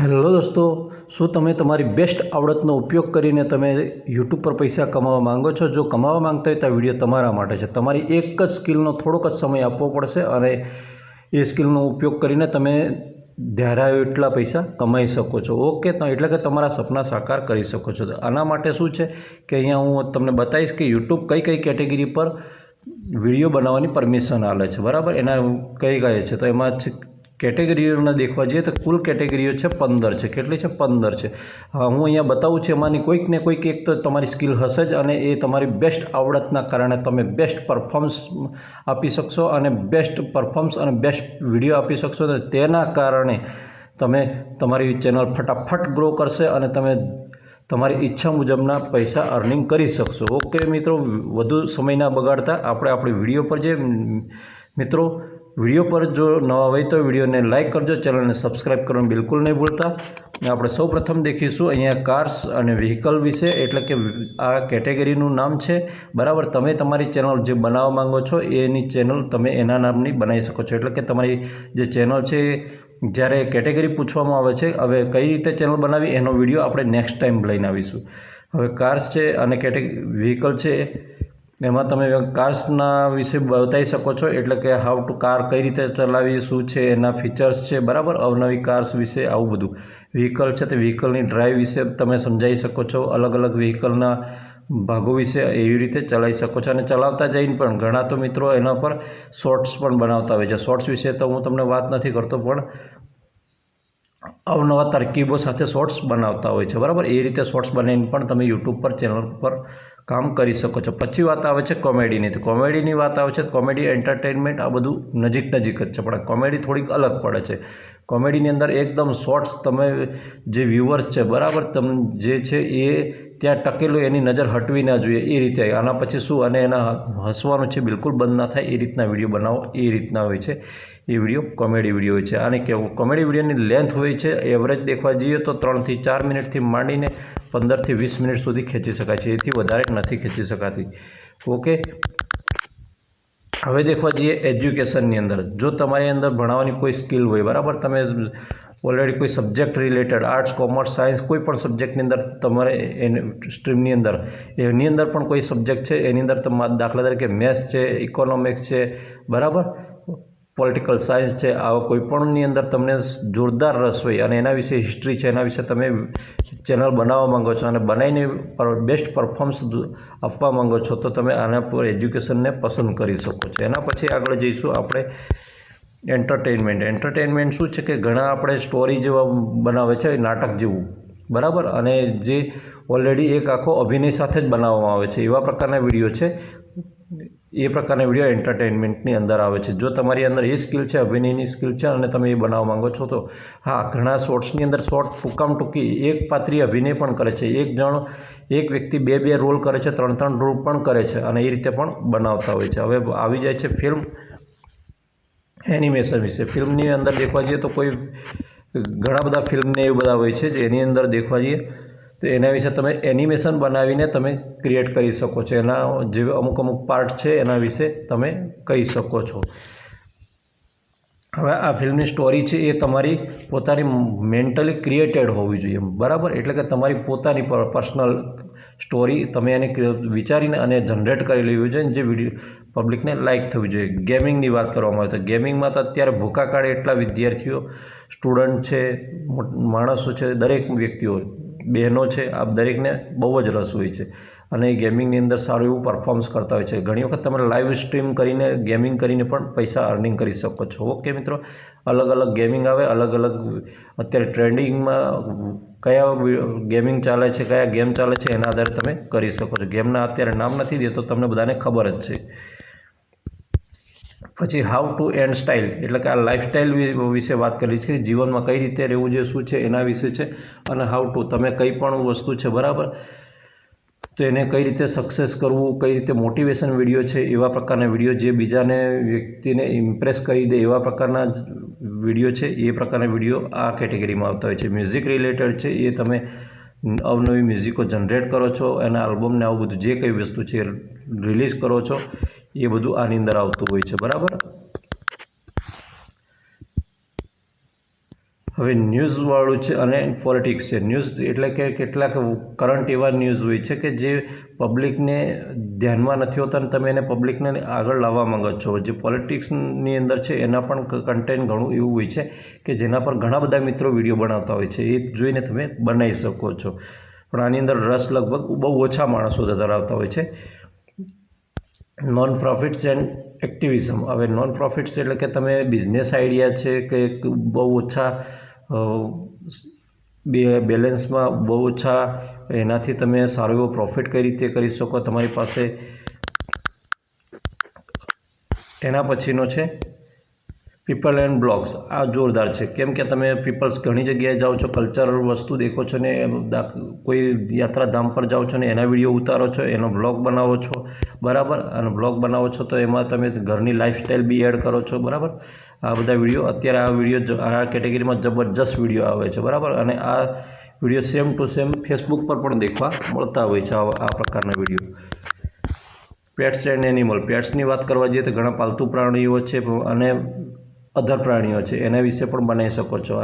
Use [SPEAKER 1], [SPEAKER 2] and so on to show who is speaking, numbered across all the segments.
[SPEAKER 1] Hello દોસ્તો, શું તમે તમારી બેસ્ટ આવડતનો ઉપયોગ કરીને તમે યુટ્યુબ પર પૈસા કમાવા માંગો છો? જો કમાવા માંગતા હોય તો આ વીડિયો તમારા માટે છે. તમારી એક જ સ્કિલનો થોડોક જ સમય આપવો પડશે અને એ સ્કિલનો ઉપયોગ કરીને તમે ધાર્યા એટલા પૈસા કમાઈ શકો છો. ઓકે, તો એટલે કે તમારા સપના સાકાર કરી શકો છો. આના માટે શું છે કે અહીંયા હું તમને બતાવીશ કે યુટ્યુબ કઈ કઈ કેટેગરી પર વીડિયો બનાવવાની પરમિશન આલે છે. બરાબર? એના કઈ કઈ છે? તો એમાં કેટેગરીઓને દેખવા જઈએ તો કુલ કેટેગરીઓ છે પંદર છે. કેટલી છે? પંદર છે. હું અહીંયા બતાવું છું, એમાંની કોઈક ને કોઈક એક તો તમારી સ્કિલ હશે જ અને એ તમારી બેસ્ટ આવડતના કારણે તમે બેસ્ટ પરફોર્મન્સ આપી શકશો અને બેસ્ટ પરફોર્મન્સ અને બેસ્ટ વીડિયો આપી શકશો અને તેના કારણે તમે તમારી ચેનલ ફટાફટ ગ્રો કરશે અને તમે તમારી ઈચ્છા મુજબના પૈસા અર્નિંગ કરી શકશો. ઓકે મિત્રો, વધુ સમય ના બગાડતા આપણે આપણી વીડિયો પર જે મિત્રો વીડિયો પર જો નવા હોય તો વિડીયોને લાઇક કરજો, ચેનલને સબસ્ક્રાઈબ કરવાનું બિલકુલ નહીં ભૂલતા. આપણે સૌ પ્રથમ દેખીશું અહીંયા કાર્સ અને વ્હીકલ વિશે, એટલે કે આ કેટેગરીનું નામ છે. બરાબર, તમે તમારી ચેનલ જે બનાવવા માંગો છો, એની ચેનલ તમે એના નામની બનાવી શકો છો. એટલે કે તમારી જે ચેનલ છે, જ્યારે કેટેગરી પૂછવામાં આવે છે, હવે કઈ રીતે ચેનલ બનાવી, એનો વીડિયો આપણે નેક્સ્ટ ટાઈમ લઈને આવીશું. હવે કાર્સ છે અને કેટેગરી વ્હીકલ છે એમાં તમે કાર્સના વિશે બતાવી શકો છો, એટલે કે હાઉ ટુ કાર કઈ રીતે ચલાવી શું છે, એના ફીચર્સ છે, બરાબર? અવનવી કાર્સ વિશે આવું બધું. વ્હીકલ છે તે વ્હીકલની ડ્રાઈવ વિશે તમે સમજાવી શકો છો. અલગ અલગ વ્હીકલના ભાગો વિશે એવી રીતે ચલાવી શકો છો. અને ચલાવતા જઈને પણ ઘણા તો મિત્રો એના પર શોર્ટ્સ પણ બનાવતા હોય છે. શોર્ટ્સ વિશે તો હું તમને વાત નથી કરતો, પણ અવનવા તરકીબો સાથે શોર્ટ્સ બનાવતા હોય છે. બરાબર? એ રીતે શોર્ટ્સ બનાવીને પણ તમે યુટ્યુબ પર ચેનલ પર કામ કરી શકો છો. પછી વાત આવે છે કોમેડીની. તો કોમેડીની વાત આવે છે, તો કોમેડી એન્ટરટેનમેન્ટ આ બધું નજીક નજીક જ છે. પણ કોમેડી થોડીક અલગ પડે છે. કોમેડીની અંદર એકદમ શોર્ટ્સ તમે જે વ્યૂવર્સ છે, બરાબર તમ જે છે એ ત્યાં ટકેલું એની નજર હટવી ના જોઈએ એ રીતે. આના પછી શું અને એના હસવાનું છે બિલકુલ બંધ ના થાય એ રીતના વીડિયો બનાવો. એ રીતના હોય છે. એ વીડિયો કોમેડી વીડિયો હોય છે. અને કેવું કોમેડી વિડીયોની લેન્થ હોય છે. એવરેજ દેખવા જઈએ તો ત્રણથી ચાર મિનિટથી માંડીને પંદરથી વીસ મિનિટ સુધી ખેંચી શકાય છે. એથી વધારે નથી ખેંચી શકાતી. ઓકે હવે દેખવા જઈએ એજ્યુકેશનની અંદર. જો તમારી અંદર ભણાવવાની કોઈ સ્કિલ હોય, બરાબર? તમે ઓલરેડી કોઈ subject related arts commerce science કોઈ પણ સબ્જેક્ટની અંદર તમારે એની સ્ટ્રીમની અંદર, એની અંદર પણ કોઈ સબ્જેક્ટ છે, એની અંદર તમારે દાખલા તરીકે મેથ્સ છે ઇકોનોમિક્સ છે, બરાબર? પોલિટિકલ સાયન્સ છે, આવા કોઈ પણની અંદર તમને જોરદાર રસ હોય અને એના વિશે હિસ્ટ્રી છે, એના વિશે તમે ચેનલ બનાવવા માંગો છો અને બનાવીને બેસ્ટ પરફોર્મન્સ આપવા માંગો છો, તો તમે આના પર એજ્યુકેશનને પસંદ કરી શકો છો. એના પછી આગળ જઈશું આપણે એન્ટરટેનમેન્ટ એન્ટરટેનમેન્ટ શું છે કે ઘણા આપણે સ્ટોરી જેવા બનાવે છે, નાટક જેવું. બરાબર? અને જે ઓલરેડી એક આખો અભિનય સાથે જ બનાવવામાં આવે છે. એવા પ્રકારના વીડિયો છે. એ પ્રકારના વીડિયો એન્ટરટેનમેન્ટની અંદર આવે છે. જો તમારી અંદર એ સ્કિલ છે, અભિનયની સ્કિલ છે અને તમે એ બનાવવા માંગો છો, તો હા, ઘણા શોર્ટ્સની અંદર શોર્ટ ટૂંકામ ટૂંકી એક પાત્રી અભિનય પણ કરે છે. એક જણ, એક વ્યક્તિ બે બે રોલ કરે છે, ત્રણ ત્રણ રોલ પણ કરે છે અને એ રીતે પણ બનાવતા હોય છે. હવે આવી જાય છે ફિલ્મ એનિમેશન વિશે. ફિલ્મની અંદર દેખવા જઈએ તો કોઈ ઘણા બધા ફિલ્મને એવું બધા હોય છે જે એની અંદર દેખવા જઈએ. તો એના વિશે તમે એનિમેશન બનાવીને તમે ક્રિએટ કરી શકો છો. એના જે અમુક અમુક પાર્ટ છે એના વિશે તમે કહી શકો છો. હવે આ ફિલ્મની સ્ટોરી છે એ તમારી પોતાની મેન્ટલી ક્રિએટેડ હોવી જોઈએ. બરાબર? એટલે કે તમારી પોતાની પર્સનલ સ્ટોરી તમે એને વિચારીને અને જનરેટ કરી લેવી જોઈએ જે વીડિયો પબ્લિકને લાઇક થવી જોઈએ. ગેમિંગની વાત કરવામાં આવે તો ગેમિંગમાં તો અત્યારે ભૂખા કાઢે એટલા વિદ્યાર્થીઓ, સ્ટુડન્ટ છે માણસો છે, દરેક વ્યક્તિઓ, બહેનો છે આ દરેકને બહુ જ રસ હોય છે. અને એ ગેમિંગની અંદર સારું એવું પરફોર્મન્સ કરતા હોય છે. ઘણી વખત તમે લાઈવ સ્ટ્રીમ કરીને ગેમિંગ કરીને પણ પૈસા અર્નિંગ કરી શકો છો. ઓકે મિત્રો? અલગ અલગ ગેમિંગ આવે, અલગ અલગ અત્યારે ટ્રેન્ડિંગમાં કયા ગેમિંગ ચાલે છે, કયા ગેમ ચાલે છે એના આધારે તમે કરી શકો છો. ગેમના અત્યારે નામ નથી દેતો, તમને બધાને ખબર જ છે. પછી હાઉ ટુ એન્ડ સ્ટાઇલ એટલે કે આ લાઈફસ્ટાઈલ વિશે વાત કરી છે. જીવનમાં કઈ રીતે રહેવું જોઈએ, શું છે, એના વિશે છે. અને હાઉ ટુ તમે કંઈ પણ વસ્તુ છે, બરાબર? તો એને કઈ રીતે સક્સેસ કરવું, કઈ રીતે મોટિવેશન વીડિયો છે, એવા પ્રકારના વીડિયો જે બીજાને વ્યક્તિને ઇમ્પ્રેસ કરી દે એવા પ્રકારના વીડિયો છે, એ પ્રકારના વીડિયો આ કેટેગરીમાં આવતા હોય છે. મ્યુઝિક રિલેટેડ છે, એ તમે અવનવી મ્યુઝિકો જનરેટ કરો છો, એના આલ્બમને આવું બધું જે કંઈ વસ્તુ છે રિલીઝ કરો છો, એ બધું આની અંદર આવતું હોય છે. બરાબર? હવે ન્યૂઝવાળું છે અને પોલિટિક્સ છે. ન્યૂઝ એટલે કે કેટલાક કરંટ એવા ન્યૂઝ હોય છે કે જે પબ્લિકને ધ્યાનમાં નથી હોતા અને તમે એને પબ્લિકને આગળ લાવવા માંગો છો. જે પોલિટિક્સની અંદર છે એના પણ કન્ટેન્ટ ઘણું એવું હોય છે કે જેના પર ઘણા બધા મિત્રો વીડિયો બનાવતા હોય છે. એ જોઈને તમે બનાવી શકો છો. પણ આની અંદર રસ લગભગ બહુ ઓછા માણસો ધરાવતા હોય છે. નોન પ્રોફિટ્સ એન્ડ એક્ટિવિઝમ હવે નોન પ્રોફિટ્સ એટલે કે તમે બિઝનેસ આઈડિયા છે કે બહુ ઓછા બેલેન્સમાં બહુ ઓછા, એનાથી તમે સારો એવો પ્રોફિટ કઈ રીતે કરી શકો તમારી પાસે? એના પછીનો છે? પીપલ એન્ડ બ્લોગ્સ આ જોરદાર છે. કેમ કે તમે પીપલ્સ ઘણી જગ્યાએ જાઓ છો કલ્ચર વસ્તુ દેખો છો ને કોઈ યાત્રાધામ પર જાઓ છો ને, એના વીડિયો ઉતારો છો, એનો બ્લોગ બનાવો છો, બરાબર? અને બ્લોગ બનાવો છો તો એમાં તમે ઘરની લાઇફસ્ટાઈલ બી એડ કરો છો, બરાબર? આ બધા વીડિયો, અત્યારે આ વીડિયો આ કેટેગરીમાં જબરજસ્ત વીડિયો આવે છે, બરાબર? અને આ video same to same Facebook પર પણ દેખવા મળતા હોય છે, આ પ્રકારના વીડિયો. પેટ્સ એન્ડ એનિમલ પેટ્સની વાત કરવા જઈએ તો ઘણા પાલતુ પ્રાણીઓ છે, અને અધર પ્રાણીઓ છે. એના વિશે પણ બનાવી શકો છો.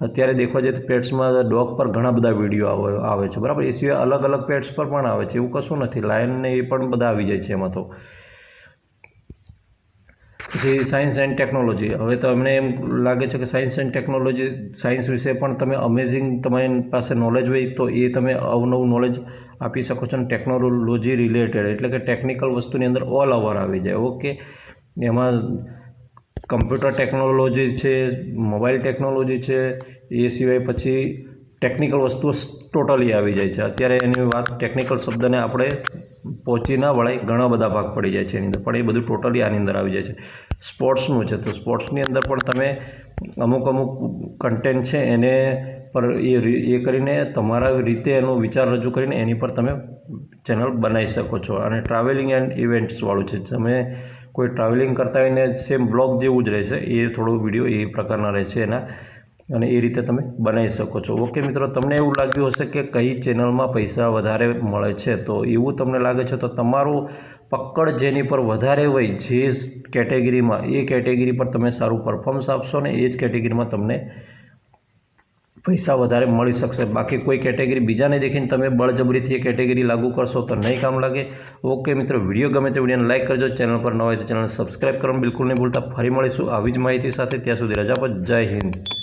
[SPEAKER 1] અત્યારે દેખવા જઈએ તો પેટ્સમાં ડોગ પર ઘણા બધા વીડિયો આવે આવે છે. બરાબર? એ સિવાય અલગ અલગ પેટ્સ પર પણ આવે છે. એવું કશું નથી. લાયનને એ પણ બધા આવી જાય છે એમાં તો. પછી સાયન્સ એન્ડ ટેકનોલોજી. હવે તો અમને એમ લાગે છે કે સાયન્સ એન્ડ ટેકનોલોજી, સાયન્સ વિશે પણ તમે અમેઝિંગ તમારી પાસે નોલેજ હોય તો એ તમે અવનવું નોલેજ આપી શકો છો અને ટેકનોલોજી રિલેટેડ એટલે કે ટેકનિકલ વસ્તુની અંદર ઓલ ઓવર આવી જાય. ઓકે એમાં કમ્પ્યુટર ટેકનોલોજી છે, મોબાઈલ ટેકનોલોજી છે, એ સિવાય પછી ટેકનિકલ વસ્તુઓ ટોટલી આવી જાય છે. અત્યારે એની વાત ટેકનિકલ શબ્દને આપણે પહોંચી ના વળાય ઘણા બધા ભાગ પડી જાય છે એની અંદર, પણ એ બધું ટોટલી આની અંદર આવી જાય છે. સ્પોર્ટ્સનું છે, તો સ્પોર્ટ્સની અંદર પણ તમે અમુક અમુક કન્ટેન્ટ છે, એને પર એ એ કરીને તમારા રીતે એનો વિચાર રજૂ કરીને એની પર તમે ચેનલ બનાવી શકો છો. અને ટ્રાવેલિંગ એન્ડ ઇવેન્ટ્સવાળું છે, તમે કોઈ ટ્રાવેલિંગ કરતા હોય ને સેમ બ્લોગ જેવું જ રહેશે. એ થોડો વીડિયો એ પ્રકારના રહેશે એના. અને એ રીતે તમે બનાવી શકો છો. ઓકે મિત્રો, તમને એવું લાગ્યું હશે કે કઈ ચેનલમાં પૈસા વધારે મળે છે, તો એવું તમને લાગે છે, તો તમારું પકડ જેની પર વધારે હોય, જે કેટેગરીમાં એ કેટેગરી પર તમે સારું પરફોર્મન્સ આપશો ને એ જ કેટેગરીમાં તમને પૈસા વધારે મળી શકશે. બાકી કોઈ કેટેગરી બીજાને દેખીને તમે બળજબરીથી એ કેટેગરી લાગુ કરશો તો નહીં કામ લાગે. ઓકે મિત્રો, વીડિયો ગમે તો વિડીયોને લાઇક કરજો. ચેનલ પર ન હોય તો ચેનલ સબસ્ક્રાઈબ કરવાનું બિલકુલ નહીં ભૂલતા. ફરી મળીશું આવી જ માહિતી સાથે. ત્યાં સુધી રજા પર જય હિન્દ.